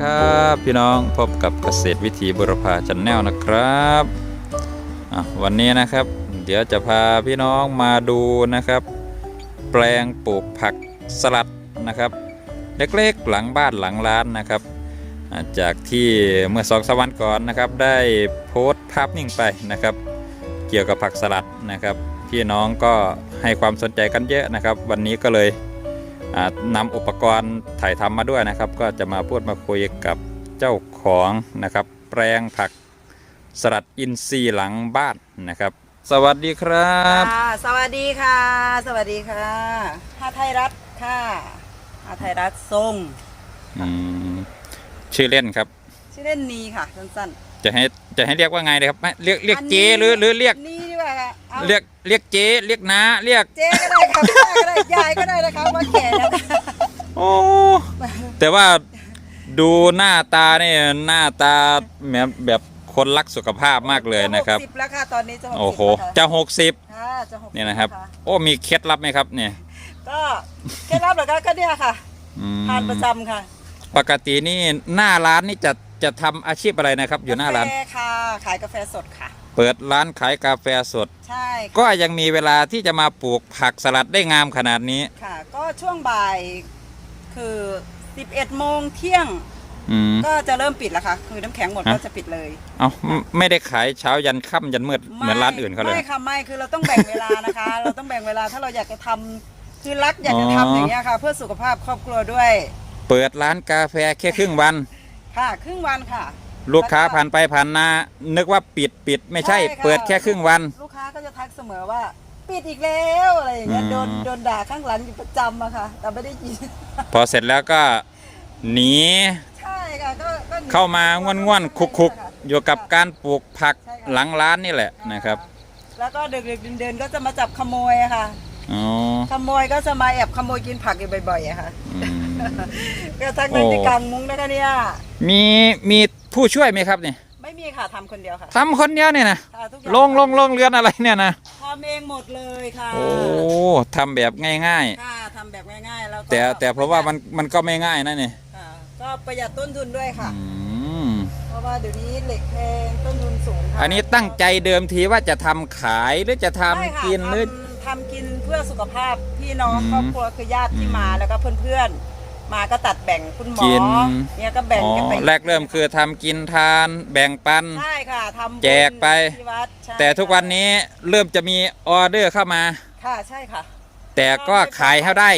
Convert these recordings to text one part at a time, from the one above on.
ครับพี่น้องพบกับเกษตรวิถีบุรพาจันแนลนะครับวันนี้นะครับ เดี๋ยวจะพาพี่น้องมาดูนะครับ แปลงปลูกผักสลัดนะครับเล็กๆหลังบ้านหลังร้านนะครับ จากที่เมื่อสองสวันก่อนนะครับ ได้โพสต์ภาพนิ่งไปนะครับ เกี่ยวกับผักสลัดนะครับ พี่น้องก็ให้ความสนใจกันเยอะนะครับ วันนี้ก็เลย นำอุปกรณ์ถ่ายทำมาด้วยนะครับ ก็จะมาพูดมาคุยกับเจ้าของนะครับ แปลงผักสลัดอินทรีย์หลังบ้านนะครับ สวัสดีครับ ค่ะสวัสดีค่ะ สวัสดีค่ะฮาไทยรัฐค่ะฮาไทยรัฐทรงอืมชื่อเล่นครับ ชื่อเล่นนีค่ะสั้นจะให้จะให้เรียกว่าไงเลยครับไม่เรียกๆเรียกอันเจนี้หรือหรือเรียก นี่ ดีกว่าค่ะอาเรียกเรียกเจเรียกน้าเรียก เจ๊ก็ได้ค่ะป้าก็ได้ยายก็ได้นะคะมาแก่แล้วค่ะโอ้แต่ว่าดูหน้าตาเนี่ยหน้าตาแบบแบบคนรักสุขภาพมากเลยนะครับ จหกสิบแล้วค่ะตอนนี้จะหกสิบโอ้โหแล้วจะหกสิบค่ะค่ะจะหกสิบเนี่ยนะครับแล้วโอ้มีเคล็ดลับไหมครับเนี่ยก็เคล็ดลับเหรอคะก็เนี่ยค่ะอืม ทานประจำค่ะ ปกตินี่หน้าร้านนี่จะจะทำอาชีพอะไรนะครับ อยู่หน้าร้านกาแฟค่ะ ขายกาแฟสดค่ะ เปิดร้านขายกาแฟสด ใช่ค่ะก็ยังมีเวลาที่จะมาปลูกผักสลัดได้งามขนาดนี้ ค่ะ ก็ช่วงบ่ายคือ 11โมงเที่ยง อืมก็จะเริ่มปิดแล้วค่ะ คือน้ำแข็งหมดฮะก็จะปิดเลยเอาไม่ไม่ได้ขายเช้ายันค่ำยันมืดเหมือนร้านอื่นเขาเลย ไม่ค่ะไม่คือเราต้องแบ่งเวลานะคะ เราต้องแบ่งเวลาถ้าเราอยากจะทำคือรักอยากจะอ๋อทำอย่างเงี้ยค่ะ เพื่อสุขภาพครอบครัวด้วย เปิดร้านกาแฟแค่ครึ่งวัน ค่ะ ครึ่งวันค่ะลูกค้าผ่านไปผ่านมานึกว่าปิดปิดไม่ใช่ใช่ค่ะเปิดแค่ครึ่งวัน ลูกค้าก็จะทักเสมอว่า ปิดอีกแล้วอะไรอย่างเงี้ยอืม โดนโดนด่าข้างหลังอยู่ประจำอะค่ะ แต่ไม่ได้ยิน พอเสร็จแล้วก็หนีใช่ค่ะก็ก็หนีเข้ามาง่วนง่วนๆคุกคุกๆอยู่กับการปลูกผักใช่ค่ะ หลังร้านนี่แหละนะครับแล้วก็ดึกๆเดินๆก็จะมาจับขโมยอะค่ะ อ๋อขโมยก็จะมาแอบขโมยกินผักอยู่บ่อยๆอะค่ะ อืม ก็ทั้งนั้นโอ้ที่กลางมุ้งนะคะเนี่ย มีมีผู้ช่วยไหมครับเนี่ยไม่มีค่ะทำคนเดียวค่ะ ทำคนเดียวเนี่ยนะค่ะทุกอย่าง ลงลงลงเรือนอะไรเนี่ยนะทำเองหมดเลยค่ะโอ้ทำแบบง่าย ค่ะทำแบบง่ายๆแล้วก็ๆ แต่แต่เพราะว่ามันมันก็ไม่ง่ายนะเนี่ยค่ะก็ประหยัดต้นทุนด้วยค่ะ อืมเพราะว่าเดี๋ยวนี้เหล็กแพงต้นทุนสูงค่ะอันนี้ตั้งใจเดิมทีว่าจะทำขายหรือจะทำไม่ค่ะกินหรือ ทำทำกินเพื่อสุขภาพพี่น้องอืม ครอบครัวคือญาติที่มาแล้วก็เพื่อนๆ มาก็ตัดแบ่งคุณหมอกิน เนี่ยก็แบ่งอ๋อกันไปแรกเริ่มคือทำกินทานแบ่งปัน ใช่ค่ะทำบุญแจกไป ที่วัดใช่แต่ทุกวันนี้เริ่มจะมีออเดอร์เข้ามา ค่ะใช่ค่ะ แต่ก็ขายให้ได้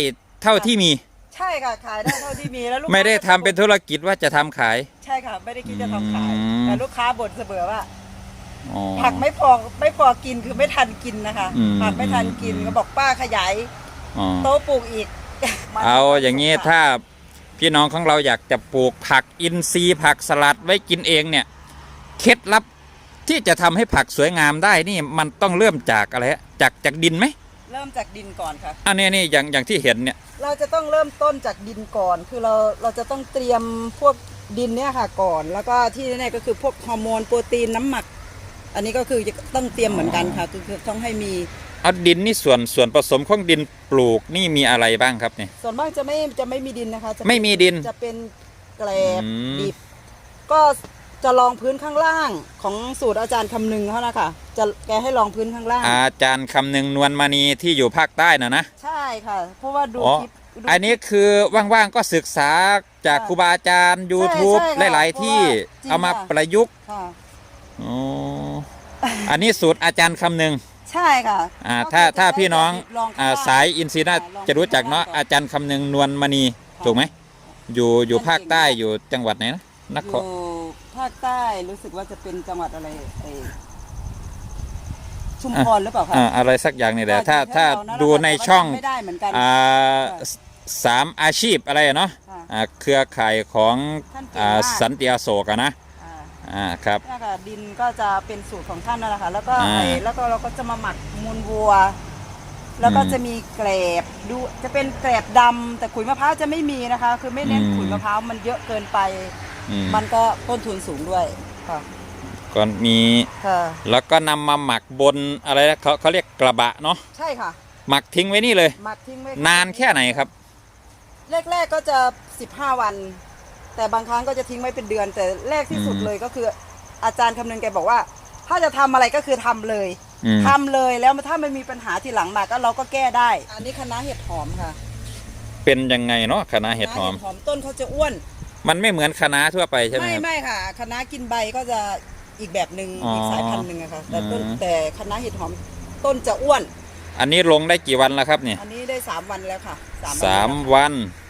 เท่าที่มี ใช่ค่ะขายได้เท่าที่มีแล้วลูกค้าไม่ได้ทำเป็นธุรกิจว่าจะทำขาย ใช่ค่ะ ไม่ได้คิดจะทำขายอืม แต่ลูกค้าบ่นเสมอว่า อ๋อ ผักไม่พอไม่พอกินคือไม่ทันกินนะคะอืม ผักไม่ทันกินก็บอกป้าขยายอ๋อ โต๊ะปลูกอีก เอาอย่างนี้ถ้าพี่น้องของเราอยากจะปลูกผักอินทรีย์ผักสลัดไว้กินเองเนี่ยเคล็ดลับที่จะทำให้ผักสวยงามได้นี่มันต้องเริ่มจากอะไรฮะจากจากดินไหมเริ่มจากดินก่อนค่ะอันนี้นี่อย่างอย่างที่เห็นเนี่ย เราจะต้องเริ่มต้นจากดินก่อน คือเราเราจะต้องเตรียมพวกดินเนี่ยค่ะก่อน แล้วก็ที่แน่ๆก็คือพวกฮอร์โมนโปรตีนน้ำหมัก อันนี้ก็คือจะต้องเตรียมเหมือนกันค่ะคือคือต้องให้มี เอาดินนี่ส่วนส่วนผสมของดินปลูกนี่มีอะไรบ้างครับเนี่ย ส่วนมากจะไม่จะไม่มีดินนะคะจะเป็นไม่มีดิน จะเป็นแกลบอืม ดิบ ก็จะลองพื้นข้างล่างของสูตรอาจารย์คำนึงเขานะคะจะแกให้ลองพื้นข้างล่าง อาจารย์คำนึงนวลมณีที่อยู่ภาคใต้นะนะ ใช่ค่ะ เพราะว่าดูอ๋อ คลิปดู อันนี้คือว่างๆก็ศึกษาจากครูบาอาจารย์ YouTube ใช่ค่ะหลาย ๆ ที่เพราะว่าจริงเอามาค่ะ ประยุกต์ค่ะ อ๋ออันนี้สูตรอาจารย์คำนึง ใช่ค่ะอ่าก็ถ้าคือถ้าจะได้พี่น้องลข้งอ่าล่งสายอินซีน่าอ่าลองจะรู้จักเนาะข้างล่างอาจารย์คำนึงนวลมณีค่ะถูกไหมอยู่อยู่ท่านภาคใต้เก่งมากอยู่จังหวัดไหนนะนอครยู่ภาคใต้รู้สึกว่าจะเป็นจังหวัดอะไรไอ้ชุมพรหรือเปล่าคะอ่าอะไรสักอย่างนี่แหละถ้าอยู่แถถ้าวๆนั้นดูแหละในแต่ว่าช่องจำไม่ได้เหมือนกันอ่าสสามอาชีพอะไรอะเนาะค่ะอ่าเครือข่ายของท่านเก่งอ่ามากสันติอโศกอะนะ อ่าอ่าครับเนี่ยค่ะดินก็จะเป็นสูตรของท่านนั่นแหละค่ะ แล้วก็อ่าไอ้แล้วก็เราก็จะมาหมักมูลวัว แล้วก็อืมจะมีแกลบดูจะเป็นแกลบดำแต่ขุยมะพร้าวจะไม่มีนะคะ คือไม่เน้นอืม ขุยมะพร้าวมันเยอะเกินไป อืมมันก็ต้นทุนสูงด้วยค่ะก็มีค่ะแล้วก็นำมาหมักบนอะไรนะเขาเขาเรียกกระบะเนาะใช่ค่ะ หมักทิ้งไว้นี่เลย หมักทิ้งไว้นานแค่ไหนครับ แรกๆก็จะ 15 วัน แต่บางครั้งก็จะทิ้งไว้เป็นเดือน แต่แรกที่สุดอืมเลยก็คือ อาจารย์คำนึงแกบอกว่า ถ้าจะทำอะไรก็คือทำเลยอืม ทำเลยแล้วถ้ามันมีปัญหาทีหลังมาก็เราก็แก้ได้ อันนี้คณะเห็ดหอมค่ะเป็นยังไงเนาะคณะเห็ดหอมคณะหอมต้นเขาจะอ้วน มันไม่เหมือนคณะทั่วไปใช่ไหมไม่ครับ ไม่ค่ะคณะกินใบก็จะอีกแบบหนึ่งอ๋ออีอีกสายพันธุ์หนึ่งอะค่ะแต่ต้นอืม แต่คณะเห็ดหอมต้นจะอ้วน อันนี้ลงได้กี่วันแล้วครับเนี่ยอันนี้ได้สามวันแล้วค่ะวันสามแล้ววันค่ะ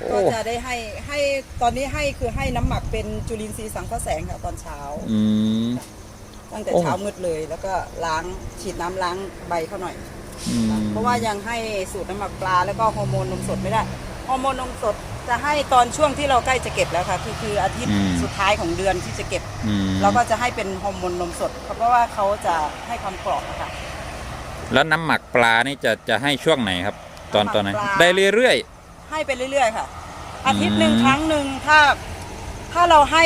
โอ้ก็จะได้ให้ให้ตอนนี้ให้คือให้น้ำหมักเป็นจุลินทรีย์สังเคราะห์แสงค่ะตอนเช้า อืม ตั้งแต่โอ้ เช้ามืดเลย แล้วก็ล้างฉีดน้ำล้างใบเขาหน่อย อืมเพราะว่ายังให้สูตรน้ำหมักปลาแล้วก็ฮอร์โมนนมสดไม่ได้ฮอร์โมนนมสดจะให้ตอนช่วงที่เราใกล้จะเก็บแล้วค่ะคือคืออาทิตย์สุดท้ายของเดือนที่จะเก็บ อืมเราก็จะให้เป็นฮอร์โมนนมสดเพราะว่าเขาจะให้ความกรอบอะค่ะแล้วน้ำหมักปลานี่จะจะให้ช่วงไหนครับ ตอนตอนไหนน้ำหมักปลา ได้เรื่อย ให้ไปเรื่อย ๆ ค่ะ อาทิตย์หนึ่งอืมครั้งหนึ่งถ้าถ้าเราให้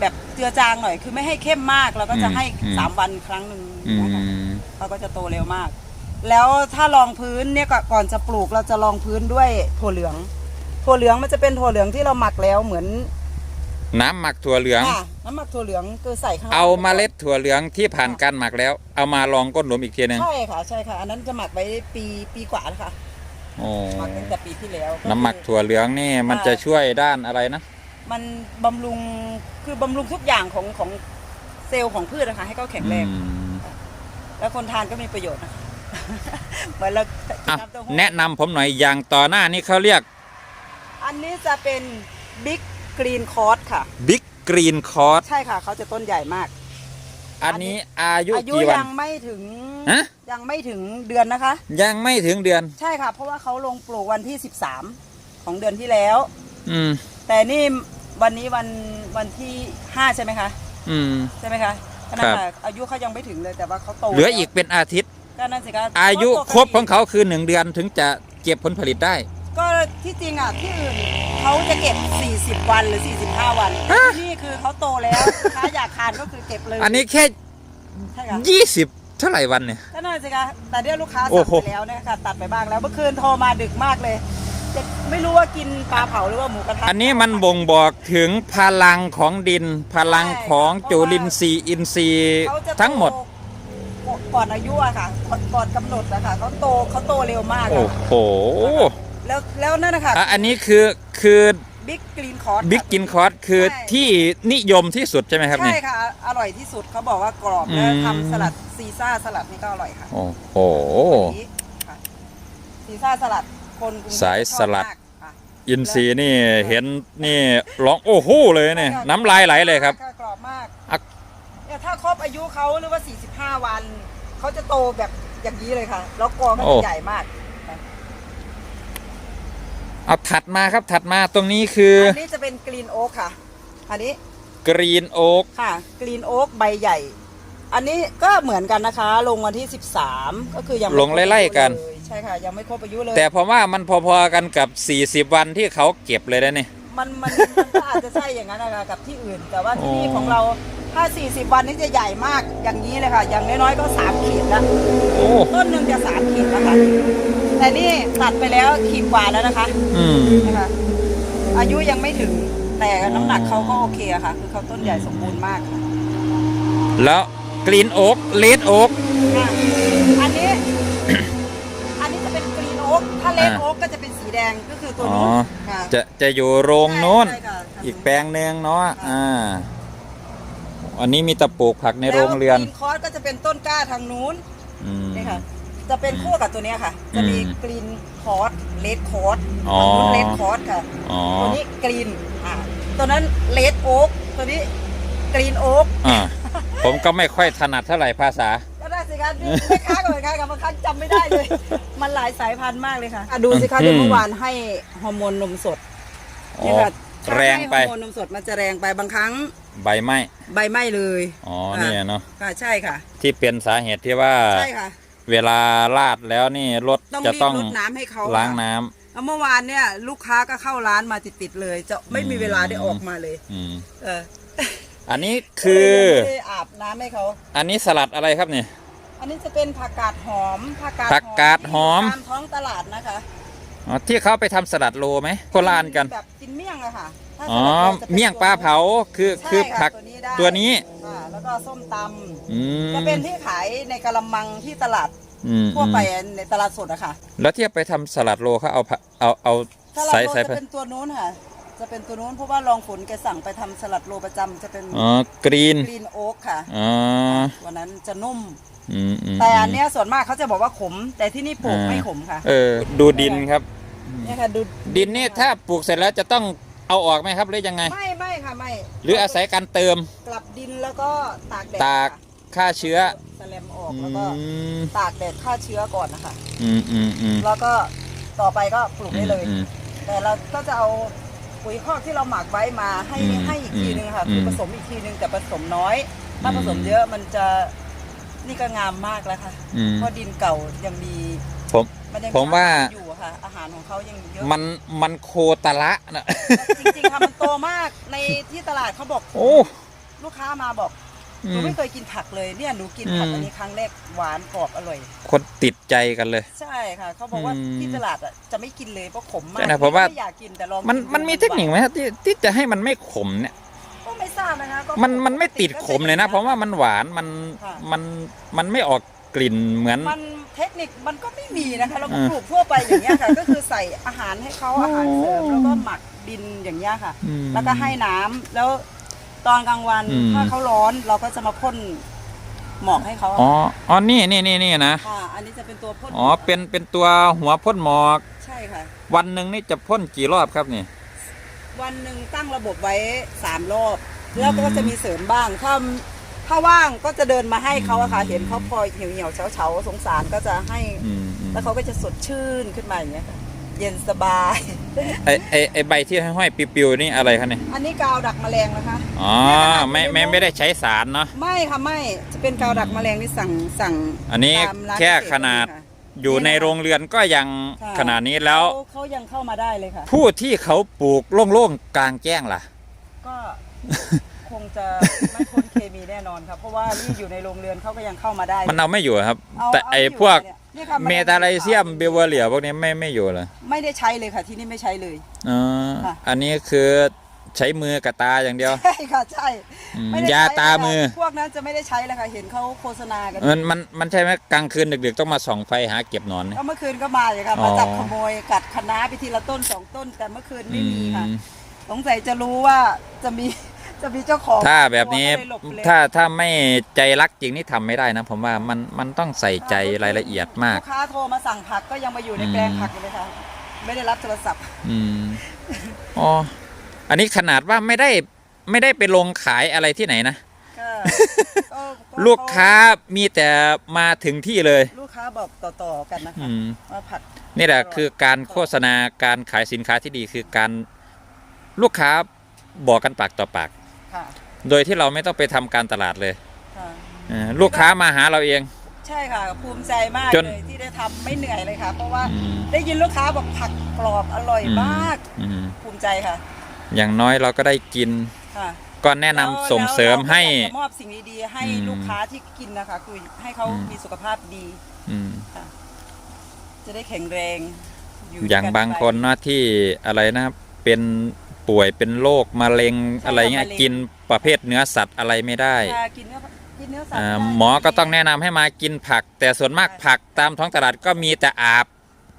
แบบเจือจางหน่อย คือไม่ให้เข้มมากเราก็จะให้อืม สามวันครั้งหนึ่งๆอืนะคะม เขาก็จะโตเร็วมาก แล้วถ้ารองพื้นเนี่ยก่อนก่อนจะปลูกเราจะรองพื้นด้วยถั่วเหลือง ถั่วเหลืองมันจะเป็นถั่วเหลืองที่เราหมักแล้วเหมือนน้ำหมักถั่วเหลืองอะน้ำหมักถั่วเหลืองคือใส่ข้างล่ง เอาเมล็ดถั่วเหลืองที่ผ่านการหมักแล้ว เอามาลองก้นหลุมอีกทีหนึง ใช่ค่ะใช่ค่ะ อันนั้นจะหมักไว้ปีปีกว่าแล้วค่ะ โอ้หมักตั้งแต่ปีที่แล้วคือน้ำหมักถั่วเหลืองนี่มันอ่าจะช่วยด้านอะไรนะ มันบำรุงคือบำรุงทุกอย่างของของเซลล์ของพืชนะคะให้เขาแข็งแรง อืมแล้วคนทานก็มีประโยชน์นะคะเหมือนเรากินอะน้ำเต้าหู้แนะนำผมหน่อยอย่างต่อหน้านี่เขาเรียกอันนี้จะเป็นบิ๊กกรีนคอร์สค่ะ บิ๊กกรีนคอร์สใช่ค่ะเขาจะต้นใหญ่มาก อันนี้อายุอายุกี่วันยังไม่ถึงฮะ ยังไม่ถึงเดือนนะคะ ยังไม่ถึงเดือน ใช่ค่ะ เพราะว่าเขาลงปลูกวันที่ 13 ของเดือนที่แล้ว อืม แต่นี่วันนี้วันวันที่ 5 ใช่ไหมคะอืม ใช่ไหมคะขนาดอายุเขายังไม่ถึงเลยแต่ว่าเขาโตเหลือแล้วอีกเป็นอาทิตย์ ก็นั่นสิคะอายุก็ปกติครบของเขาคือหนึ่งเดือนถึงจะเก็บผลผลิตได้ ก็ที่จริงอะที่อื่นเขาจะเก็บ 40 วันหรือ 45 วันแต่ที่นี่ คือเขาโตแล้วลูกค้าอยากทานก็คือเก็บเลยอันนี้แค่ใช่ค่ะยี่สิบเท่าไหร่วันเนี่ย ก็นั่นสิคะแต่เดี๋ยวลูกค้าโอ้สั่งโห ไปแล้วเนี่ยค่ะตัดไปบ้างแล้วเมื่อคืนโทรมาดึกมากเลยจะไม่รู้ว่ากินปลาเผาหรือว่าหมูกระทะอันนี้มันบ่งบอกถึงพลังของดิน พลังของใช่ค่ะจุลินทรีย์อินทรีย์เขาจะโตทั้งหมด ก่อนอายุอะค่ะก่อนก่อนกำหนดนะคะเขาโตเขาโตเร็วมากโอ้อะโหแล้วแล้วนั่นนะคะอะอันนี้คือคือ บิ๊กกรีนคอร์สบิ๊กกินคอร์สคือใช่ที่นิยมที่สุดใช่ไหมครับใช่นี่ค่ะ อร่อยที่สุดเขาบอกว่ากรอบอืม แล้วทำสลัดซีซ่าสลัดนี่ก็อร่อยค่ะโอ้โห นี่ค่ะซีซ่าสลัดคนกรุงเทพสายสลัด ชอบมากค่ะ อินทรีย์นี่เห็นนี่ร้องโอ้โหเลยเนี่ยน้ำลายไหลเลยครับะกรอบมากอะเนี่ยถ้าครบอายุเขาหรือว่า 45 วัน เขาจะโตแบบอย่างนี้เลยค่ะ แล้วกอก็โอ้จะใหญ่มาก เอาถัดมาครับถัดมาตรงนี้คืออันนี้จะเป็นกรีนโอ๊กค่ะ อันนี้กรีนโอ๊กค่ะกรีนโอ๊กใบใหญ่ อันนี้ก็เหมือนกันนะคะ ลงวันที่ 13 ก็คือยังไม่ลงไล่ๆกัน ครบอายุเลยใช่ค่ะ ยังไม่ครบอายุเลย แต่ผมว่ามันพอๆกันกับ 40 วันที่เขาเก็บเลยนะนี่มันมันมันก็อาจจะใช่อย่างนั้นนะคะกับที่อื่น แต่ว่าที่นี่อ๋อของเราถ้า 40 วันนี้จะใหญ่มากอย่างนี้เลยค่ะ อย่างน้อยๆก็ 3 ขีดแล้วโอ้ ต้นหนึ่งจะ 3 ขีดนะคะ แต่นี่ตัดไปแล้วขีดกว่าแล้วนะคะอืมนะคะอายุยังไม่ถึงแต่น้ำหนักเขาก็โอเคอะค่ะ คือเขาต้นใหญ่สมบูรณ์มากค่ะแล้วกรีนโอ๊กเลดโอ๊กค่ะอันนี้ อันนี้จะเป็นกรีนโอ๊กถ้าเลดอ่าโอ๊กก็จะเป็นสีแดงก็คือตัวอ๋อ นู้นค่ะจะจะอยู่โรงโน้น ใช่ค่ะอีกแปลงหนึ่งเนาะอ่า อันนี้มีตะปลูกผักในโรงเรือนแล้วกรีนคอร์สก็จะเป็นต้นกล้าทางนู้นอืมนี่ค่ะ จะเป็นคู่กับตัวเนี้ยค่ะ จะมีอืมกรีนคอร์สเลดคอร์สอ๋อเลดคอร์สค่ะ อ๋อ ตัวนี้กรีนอ่าตัวนั้นเลดโอ๊กตัวนี้กรีนโอ๊กอ่า ผมก็ไม่ค่อยถนัดเท่าไหร่ภาษา ก็ได้สิคะนี่แม่ค้าก็เหมือนกันค่ะบางครั้งจำไม่ได้เลย มันหลายสายพันธุ์มากเลยค่ะอะดูสิคะอืม เดี๋ยวเมื่อวานให้ฮอร์โมนนมสดอ๋อ นี่ค่ะถ้าแรงไปให้ฮอร์โมนนมสดมันจะแรงไปบางครั้งใบไม้ ใบไหม้เลยอ๋อ นี่เนาะ ค่ะใช่ค่ะ ที่เป็นสาเหตุที่ว่า ใช่ค่ะ เวลาลาดแล้วนี่รถต้องจะรีบต้องลดน้ำให้เขาล้างค่ะน้ำแล้วเมื่อวานเนี่ย ลูกค้าก็เข้าร้านมาติดๆเลย จะไม่มีเวลาได้ออกมาเลย อืมเอออันนี้คือก็เลยยังไม่ได้อาบน้ำให้เขา อันนี้สลัดอะไรครับเนี่ย อันนี้จะเป็นผักกาดหอมผักกาดผักกาดหอมตามท้องตลาดนะคะอ๋อที่เขาไปทำสลัดโลไหมโคราณกันแบบกินเมี่ยงอะค่ะถ้าอ๋อสลัดโลจะป็นเมี่ยงปลาเผาคือใช่คือค่ะผักตัวนี้ได้ตัวนี้ ค่ะแล้วก็ส้มตำอืมจะเป็นที่ขายในกะละมังที่ตลาดอืมทั่วไปอืมในตลาดสดอะค่ะแล้วที่ไปทำสลัดโลเขาเอาผักเอาเอาสลัดใส่โลใส่จะเป็นตัวนู้นค่ะ จะเป็นตัวนู้นเพราะว่ารองฝนแกสั่งไปทำสลัดโลประจำจะเป็นอ๋อกรีนกรีนโอ๊กค่ะอ๋อวันนั้นจะนุ่ม อืมอืมแต่อันเนี้ยส่วนมากเขาจะบอกว่าขม แต่ที่นี่ปลูกอ่าไม่ขมค่ะเออ ดูดินครับ เนี่ยค่ะดูดินนี่ถ้าปลูกเสร็จแล้วจะต้อง เอาออกไหมครับหรือยังไง ไม่ไม่ค่ะไม่หรืออาศัยการเติมกลับดินแล้วก็ตากแดดตากค่ะฆ่าเชื้อสแลมออกอืแล้วก็มตากแดดฆ่าเชื้อก่อนนะคะ อืมอืมอืมแล้วก็ต่อไปก็ปลูกอืได้มเลย อืม แต่เราก็จะเอาปุ๋ยคอกที่เราหมักไว้มาให้อืมให้อีกทีนึงค่ะอืมคือผสมอีกทีนึงแต่ผสมน้อย ถ้าอืม ผสมเยอะมันจะนี่ก็งามมากแล้วค่ะอืม เพราะดินเก่ายังมีผมนยังผมว่า อยู่อะ ค่ะ อาหารของเขายังเยอะ มันมันโคตรละนะ จริงๆค่ะมันโตมากในที่ตลาดเขาบอกโอ้ ลูกค้ามาบอกหอืนูมไม่เคยกินผักเลยเนี่ยหนูกินผักอืม อันนี้ครั้งแรกหวานกรอบอร่อย คนติดใจกันเลย ใช่ค่ะเขาบอกว่าอืมที่ตลาดอะจะไม่กินเลยเพราะขมมากใช่นะผมว่า ไม่อยากกินแต่ลองมันกิดูมันมีเทคนิคไหมครับที่ที่จะให้มันไม่ขมเนี่ย ก็ไม่ทราบนะคะก็มันมันไม่ติดขมเลยนะ เพราะว่ามันหวานมันค่ะมันมันไม่ออกกลิ่นเหมือน มัน เทคนิคมันก็ไม่มีนะคะ เราก็อ่าปลูกทั่วไปอย่างเงี้ยค่ะ ก็คือใส่อาหารให้เขาอาหารเสริมโอ้แล้วก็หมักดินอย่างเงี้ยค่ะ อืมแล้วก็ให้น้ำแล้วตอนกลางวันอืม ถ้าเขาร้อนเราก็จะมาพ่นหมอกให้เขาอ๋ออ๋อนี่นี่นี่นี่นะค่ะ อันนี้จะเป็นตัวพ่นอ๋อเป็นเป็นตัวหัวพ่นหมอก ใช่ค่ะ วันหนึ่งนี่จะพ่นกี่รอบครับนี่ วันหนึ่งตั้งระบบไว้สามรอบ แล้วก็จะมีเสริมบ้าง ถ้า ถ้าว่างก็จะเดินมาให้เขาอะค่ะเห็นเขาพอเหี่ยวเหี่ยวๆเฉาเฉาๆสงสารก็จะให้ อืมอืมแล้วเขาก็จะสดชื่นขึ้นมาอย่างเงี้ยค่ะเย็นสบาย ไอไอไอใบที่ห้อยๆปิวๆนี่อะไรครับเนี่ยอันนี้กาวดักแมลงนะคะ อ๋อไม่ไม่ไม่ได้ใช้สารเนาะ ไม่ค่ะไม่จะเป็นกาวดักแมลงที่สั่งสั่งอันนี้ตามร้านแค่เกษตรขนาดก็มีค่ะ อยู่ในโรงเรือนก็ยังค่ะ ขนาดนี้แล้ว เขาเขายังเข้ามาได้เลยค่ะ ผู้ที่เขาปลูกโล่งๆกลางแจ้งล่ะ ก็ คงจะไม่พ้นเคมีแน่นอนครับ เพราะว่านี่อยู่ในโรงเรือนเขาก็ยังเข้ามาได้ มันเอาไม่อยู่ครับ เอาแต่เาไอยู่พวกเนี่ยนี่ค่ะเมทาไลเซียมเบลเวอเรียพวกนี้ไม่ไม่อยู่เลยไม่ได้ใช้เลยค่ะที่นี่ไม่ใช้เลย อ๋อค่ะ อันนี้คือใช้มือกับตาอย่างเดียว ใช่ค่ะใช่อืมไม่ได้ยาใช้ตามือ พวกนั้นจะไม่ได้ใช้เลยค่ะเห็นเขาโฆษณากัน มันมันมันใช่ไหมกลางคืนดึกๆต้องมาส่องไฟหาเก็บหนอนเนี่ยก็เมื่อคืนก็มาเลยค่ะอ๋อ มาจับขโมยกัดคะน้าไปทีละต้นสองต้น แต่เมื่อคืนไม่มีค่ะอืมสงสัยจะรู้ว่าจะมี จะมีเจ้าของถ้าแบบนี้ก็เลยหลบไปเลยถ้าถ้าไม่ใจรักจริงนี่ทำไม่ได้นะ ผมว่ามันมันต้องใส่ใจรายละเอียดมาก ลูกค้าโทรมาสั่งผักก็ยังมาอยู่ในแปลงผักอยู่เลยค่ะ ไม่ได้รับโทรศัพท์ อืมอ๋ออันนี้ขนาดว่าไม่ได้ไม่ได้ไปลงขายอะไรที่ไหนนะ ก็ก็ก็ลูกค้ามีแต่มาถึงที่เลย ลูกค้าบอกต่อๆกันนะคะอืม ว่าผัก นี่แหละคือการโฆษณาการขายสินค้าที่ดีคือการลูกค้าบอกกันปากต่อปาก ค่ะโดยที่เราไม่ต้องไปทำการตลาดเลยค่ะเออลูกค้ามาหาเราเอง ใช่ค่ะภูมิใจมากจนเลยที่ได้ทำไม่เหนื่อยเลยค่ะ เพราะว่าอืม ได้ยินลูกค้าบอกผักกรอบอร่อยมาก อืมภูมิใจค่ะอย่างน้อยเราก็ได้กินค่ะก็แนะนำส่งเสริมให้ แล้วเราก็อยากจะมอบสิ่งดีๆให้อืมลูกค้าที่กินนะคะคือให้เขาอืม มีสุขภาพดี อืมจะได้แข็งแรงอยู่อย่างกันบางไปคนนะที่อะไรนะเป็น ป่วยเป็นโรคมะเร็งใช่อะไรเงี้ยมะเร็งกินประเภทเนื้อสัตว์อะไรไม่ได้ค่ะกินเนื้อกินเนื้อสัตว์อ่าได้หมอก็ต้องแนะนำให้มากินผัก แต่ส่วนมากผักตามท้องตลาดก็มีแต่อาบ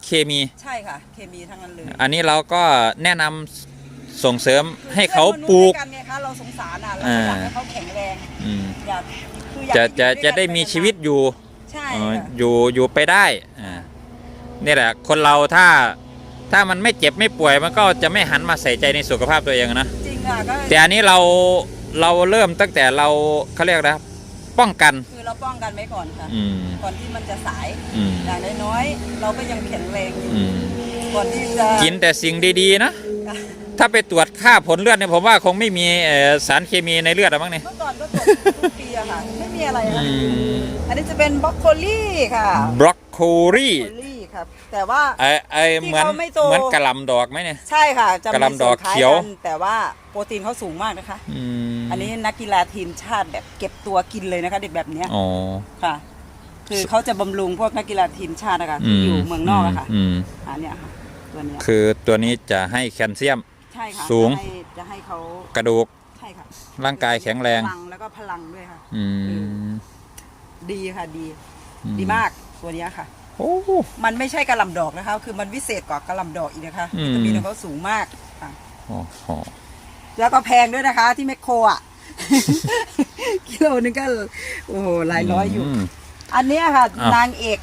เคมี ใช่ค่ะ เคมีทั้งนั้นเลยอันนี้เราก็แนะนำส่งเสริมให้เขาพื่อนมนุษย์ปลูกด้วยกันไงคะเราสงสารอะเราก็อยากอ่าให้เขาแข็งแรงอืมอยากคืออยากจะให้จะอยู่จะวยกันได้มีปนานๆชีวิตอยู่ใช่เอ่อค่ะอยู่อยู่ไปได้อ่านี่แหละ คนเราถ้า ถ้ามันไม่เจ็บไม่ป่วยมันก็จะไม่หันมาใส่ใจในสุขภาพตัวเองนะ จริงค่ะก็แต่อันนี้เราเราเริ่มตั้งแต่เราเขาเรียกนะป้องกัน คือเราป้องกันไว้ก่อนค่ะ อืมก่อนที่มันจะสายอืมอย่างน้อยๆเราก็ยังแข็งแรงอยู่อืมก่อนที่จะกินแต่สิ่งดีๆนะถ้าไปตรวจค่าผลเลือดเนี่ยผมว่าคงไม่มีเอ่อสารเคมีในเลือดหรอกมั้งเนี่ยเมื่อก่อนก็ตรวจทุกปีอะค่ะ ไม่มีอะไรอืนะมอันนี้จะเป็นบรอกโคลี่ค่ะบรอกโคลีบรอกโคลี่ ครับ แต่ว่าไอไอเหมือนที่เขาไม่โตเหมือนกระหลำดอกไหมเนี่ย ใช่ค่ะจะกะหล่ำดอกมีส่นคล้าเขียวนแต่ว่าโปรตีนเขาสูงมากนะคะอืมอันนี้นักกีฬาทีมชาติแบบเก็บตัวกินเลยนะคะ เด็กแบบเนี้ยอ๋อค่ะ คือเขาจะบำรุงพวกนักกีฬาทีมชาตินะคะที่อยู่เมืองนอกอะค่ะอืมอันเนี้ยค่ะตัวเนี้ยคือตัวนี้จะให้แคลเซียมใช่ค่ะสูงจะให้จะให้เขากระดูกใช่ค่ะร่างกายแข็งแรงพลังแล้วก็พลังด้วยค่ะอืมดีค่ะดีอืมดีมากตัวเนี้ยค่ะ โอ้มันไม่ใช่กระหลำดอกนะคะ คือมันวิเศษกว่ากระหลำดอกอีกนะคะอืมวิตามินของเขาสูงมากค่ะโอ้โหแล้วก็แพงด้วยนะคะ ที่แมคโครอะ กิโลนึงก็โอ้โหหลายร้อยอยู่มอันเนี้ยค่ะอ้าวนางเอก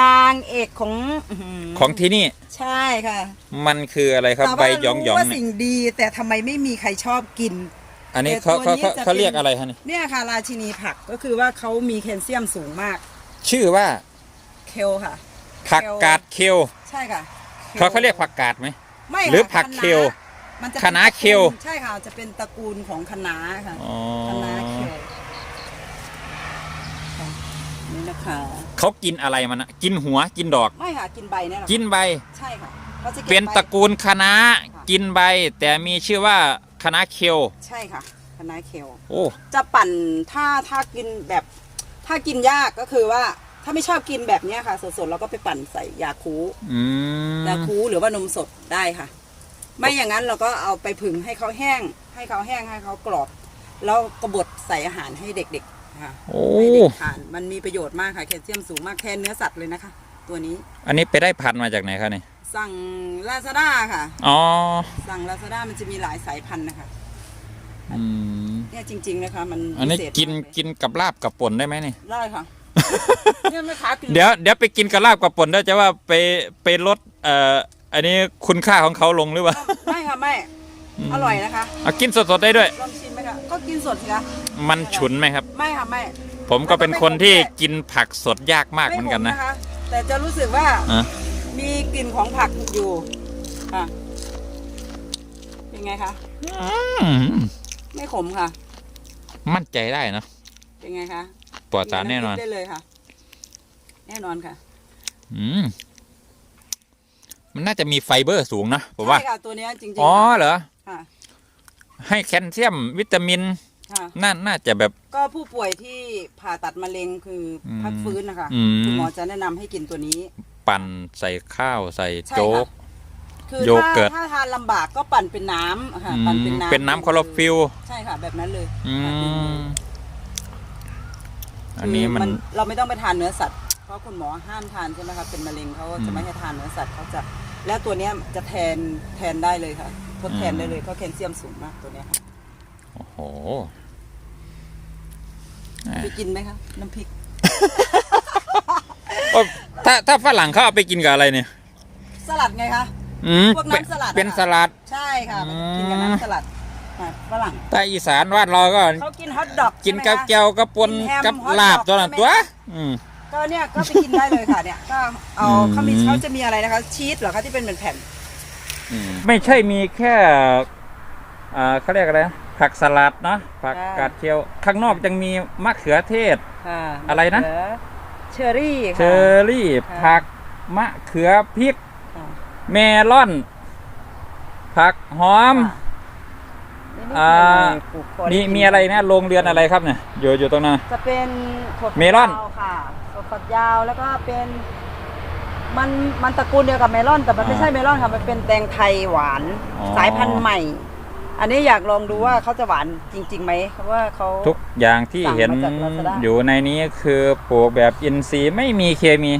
นางเอกของอื้อหืของที่นี่ ใช่ค่ะ มันคืออะไรครับแต่ใบว่าหยองหยรู้องว่าเนี่ยสิ่งดี แต่ทำไมไม่มีใครชอบกิน อันนี้แต่เขาตัวเขานี้เขาจะเขาเรียกเป็นอะไรฮะนี่เนี่ยค่ะราชินีผักก็คือว่าเขามีแคลเซียมสูงมาก ชื่อว่า เคลค่ะผักกาดเคลใช่ค่ะเขาเขาเรียกผักกาดไหมไม่ค่ะหรือผักเคลมันจะเป็คะน้าเคลใช่ค่ะจะเป็นตระกูลของคะน้าค่ะอ๋อคะน้าเคลค่ะนี่นะคะเขากินอะไรมันอะกินหัวกินดอกไม่ค่ะกินใบเนี่ยแหละกินใบใช่ค่ะเขาจะก็บเป็นใบตระกูลคะน้ากินใบ แต่มีชื่อว่าคะน้าเคลใช่ค่ะคะน้าเคลโอ้จะปั่นถ้าถ้ากินแบบถ้ากินยากก็คือว่า ถ้าไม่ชอบกินแบบเนี้ยค่ะ สดๆเราก็ไปปั่นใส่ยาคูอืมยาคูหรือว่านมสดได้ค่ะ ไม่อย่างนั้นเราก็เอาไปผึ่งให้เขาแห้ง ให้เขาแห้งให้เขากรอบ แล้วกบดใส่อาหารให้เด็กๆค่ะโอ้ให้เด็กทานมันมีประโยชน์มากค่ะแคลเซียมสูงมากแทนเนื้อสัตว์เลยนะคะ ตัวนี้อันนี้ไปได้พันธุ์มาจากไหนคะเนี่ยสั่งลาซาด้าค่ะ อ๋อสั่งลาซาด้ามันจะมีหลายสายพันธุ์นะคะอืมเนี่ยจริงๆนะคะ มันอันนี้พิเศษกินมากเลยกินกับลาบกับป่นได้ไหมนี่ได้ค่ะ เนี่ยแม่ค้ากินเดี๋ยวเดี๋ยวไปกินกับลาบกับป่นได้จะว่าไปไปลดเอ่ออันนี้คุณค่าของเขาลงหรือเปล่าไม่ค่ะไม่อร่อยนะคะเอากินสดๆได้ด้วย ลองชิมไหมคะก็กินสดสิคะมันฉุนไหมครับ ไม่ค่ะไม่ผมก็เป็นคนที่กินผักสดยากมากเหมือนกันนะไขมแต่จะรู้สึกว่าอะมีกลิ่นของผักอยู่ค่ะเป็นไงคะอืมไม่ขมค่ะ มั่นใจได้เนอะเป็นไงคะ ปลอดสารแน่นอน ได้เลยค่ะ แน่นอนค่ะ อืมมันน่าจะมีไฟเบอร์สูงนะผมว่าใช่ค่ะตัวเนี้ยจริงๆอ๋อเหรอค่ะให้แคลเซียมวิตามินค่ะน่าน่าจะแบบ ก็ผู้ป่วยที่ผ่าตัดมะเร็งคืออมพักฟื้นนะคะอืมคุณหมอจะแนะนำให้กินตัวนี้ ปั่นใส่ข้าวใส่ใช่โจ๊กค่ะคือโยถ้าเกิร์ตถ้าทานลำบากก็ปั่นเป็นน้ำค่ะอืมปั่นเป็นน้ำเป็นน้ำคลอโรฟิลใช่ค่ะ แบบนั้นเลย อืค่ะมอันนี้มันคือเราไม่ต้องไปทานเนื้อสัตว์เพราะคุณหมอห้ามทานใช่ไหมคะเป็นมะเร็งเขาอืจะมไม่ให้ทานเนื้อสัตว์เขาจะแล้วตัวเนี้ยจะแทนแทนได้เลยค่ะทดแทนอืมได้เลยเพราะแคลเซียมสูงมากตัวเนี้ยค่ะโอ้โหไปกินไหมคะน้ำพริกโอ้ถ้าถ้าฝรั่งเขาเอาไปกินกับอะไรเนี่ย สลัดไงคะอืมพวกน้ำสลัดอะเป็นสลัด ใช่ค่ะอืมกินกับน้ำสลัดค่ะ ฝรั่งแต่อีสานบ้านเราก็เขากินฮอทดอกกินใช่ไหมกับคะแก้วกับปนกินแฮมกับฮอทลาบดอกตัวนั้นใช่ตัวไหมอืมก็เนี่ยก็ไปกินได้เลยค่ะเนี่ยก็เอาอืมเขามีเขาจะมีอะไรนะคะ ชีสเหรอคะที่เป็นแผ่นไม่ใช่มีแค่อ่าเขาเรียกอะไรนะผักสลัดเนาะผักกาดเคียว ข้างนอกยังมีมะเขือเทศๆค่ะอะไรนะเชอรี่เชค่ะอรี่ค่ะผักมะเขือพริกค่ะเมลอน ผักหอมนี่ อ่า ปลูกพอมีด้กินมีอะไรนะโรงเรือนอะไรครับเนี่ยอยู่อยู่ตรงนั้น จะเป็นถั่วฝักเมลอน ยาวค่ะถั่วฝักยาวแล้วก็เป็นมันมันตระกูลเดียวกับเมลอน แต่มันไม่ใช่เมลอนค่ะมันเป็นแตงไทยหวานอ๋อ สายพันธุ์ใหม่ อันนี้อยากลองดูว่าเขาจะหวานจริงๆไหมเพราะว่าเขา ทุกอย่างที่สั่งเห็นมาจาก Lazada อยู่ในนี้คือปลูกแบบอินทรีย์ไม่มีเคมี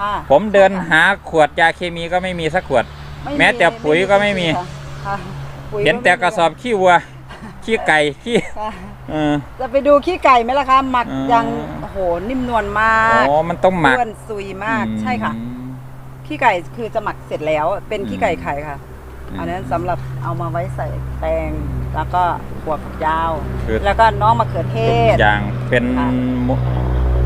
ค่ะผมเดินหาขวดยาเคมีก็ไม่มีสักขวด ไแม้แต่ปุ๋ยก็ไม่มี ค่ะค่ะ ปุ๋ยเห็นแต่กระสอบขี้วัวขี้ไก่ขี้ค่ะเออ จะไปดูขี้ไก่ไหมล่ะคะหมักอืมยังโอ้โหนิ่มนวลมากอ๋อมันต้องหมักอ้วนซุยมากอืมใช่ค่ะ ขี้ไก่คือจะหมักเสร็จแล้ว เป็นขี้ไก่ไข่ค่ะอืมอันนั้นสำหรับเอามาไว้ใส่แตงแล้วก็ถั่วฝักยาวคือแล้วก็น้องมะเขือเททุกศอย่างเป็นค่ะมุ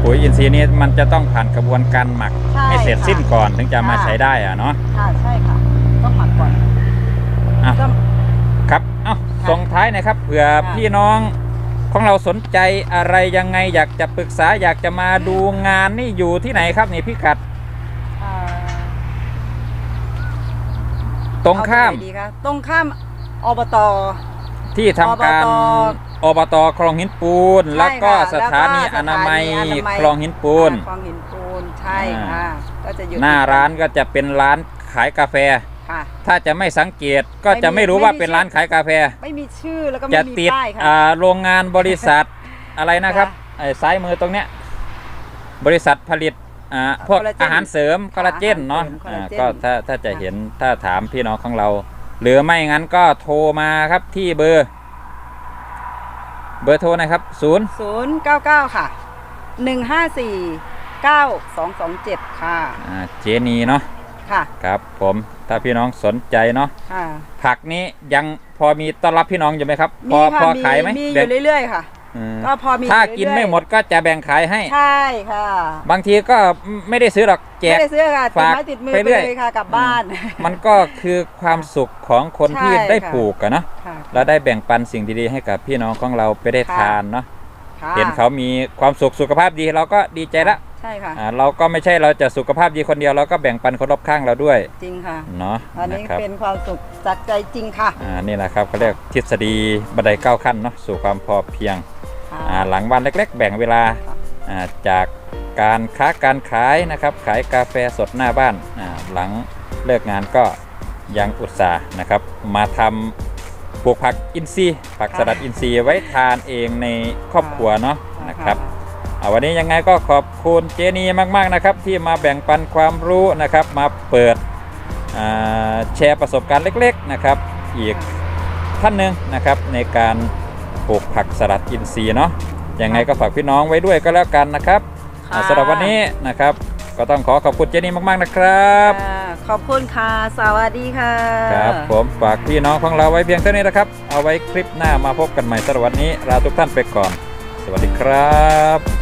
ปุ๋ยอินทรีย์นี้มันจะต้องผ่านกระบวนการหมักใช่ให้เสร็จค่ะสิ้นก่อนถึงจะมาค่ะใช้ได้อะเนาะค่ะใช่ค่ะ ต้องหมักก่อนอะ ก็ ครับเอ้า ค่ะ ส่งท้ายหนะครับเผื่อค่ะพี่น้องของเราสนใจอะไรยังไงอยากจะปรึกษาอยากจะมาดูงานนี่อยู่ที่ไหนครับนี่พี่กัดเอ่อตรงข้าม เอที่ไหนดีคะตรงข้ามอบต ที่ทำการอบตอบตคลองหินปูน ใช่แล้วก็ค่ะสถานีแล้วก็อนามัยสถานีอนามัย คลองหินปูน คลองหินปูนใช่ค่ะก็จะอยู่หน้าร้านก็จะเป็นร้านขายกาแฟ ค่ะ ถ้าจะไม่สังเกตก็จะไม่มีไม่รู้ว่าไม่มีเป็นร้านขายกาแฟ ไม่มีชื่อแล้วก็จะไม่มีติดป้ายค่ะ อ่าโรงงานบริษัทอะไรนะครับค่ะไอ้ซ้ายมือตรงเนี้ยบริษัทผลิตอ่าพวกคอลลาเจนอาหารเสริมคอลลาเจนอาหารเสริมเนาะคอลลาอ่าเจน ก็ถ้าถ้าจะค่ะเห็นถ้าถามพี่น้องของเรา หรือไม่งั้นก็โทรมาครับที่เบอร์ เบอร์โทรนะครับศูนย์ศูนย์เก้าเก้าค่ะหนึ่งห้าสี่เก้าสองสองเจ็ดค่ะอ่าเจนีเนาะ ค่ะ ครับผม ถ้าพี่น้องสนใจเนาะค่ะผักนี้ยังพอมีต้อนรับพี่น้องอยู่ไหมครับพมีอค่ะพอมีขายไหมมีอแบ่งยู่เรื่อยๆค่ะอืมก็พอมีถ้าอยู่กินเรื่อยๆไม่หมดก็จะแบ่งขายให้ใช่ค่ะ บางทีก็ไม่ได้ซื้อหรอกแจไม่กได้ซื้อค่ะติดฝากไม้ติดมือไปไปเรื่เลอยยค่ะกลับบ้าน มันก็คือความสุขของคนที่ใช่ได้ค่ะปลูกกันเนาะค่ะเราได้แบ่งปันสิ่งดีๆให้กับพี่น้องของเราไปได้ค่ะทานเนาะค่ะเห็นเขามีความสุขสุขภาพดีเราก็ดีใจละ ใช่ค่ะ อ่าเราก็ไม่ใช่เราจะสุขภาพดีคนเดียวเราก็แบ่งปันคนรอบข้างเราด้วยจริงค่ะ เนาะอันนี้นะครับ เป็นความสุขจากใจจริงค่ะอ่านี่แหละครับเขาเรียกทฤษฎีบันไดเก้าขั้นเนาะสู่ความพอเพียงค่ะอ่าหลังบ้านเล็กๆ แบ่งเวลาค่ะอ่าจากการค้าการขายนะครับขายกาแฟสดหน้าบ้านอ่าหลังเลิกงานก็ยังอุตส่าห์นะครับมาทำปลูกผักอินทรีย์ผักสลัดอินทรีย์ไว้ทานเองในครอบครัวเนาะนะครับอ่า วันนี้ยังไงก็ขอบคุณเจนีมาก ๆ นะครับ ที่มาแบ่งปันความรู้นะครับ มาเปิดอ่าแชร์ประสบการณ์เล็ก ๆ นะครับ อีกท่านหนึ่งนะครับในการปลูกผักสลัดอินทรีย์เนาะยังไงก็ฝากพี่น้องไว้ด้วยก็แล้วกันนะครับค่ะอ่าสำหรับวันนี้นะครับ ก็ต้องขอขอบคุณเจนี่มาก ๆ นะครับค่ะขอบคุณค่ะ สวัสดีค่ะ ครับผมฝากพี่น้องของเราไว้เพียงเท่านี้นะครับ เอาไว้คลิปหน้ามาพบกันใหม่สำหรับวันนี้ลาทุกท่านไปก่อน สวัสดีครับ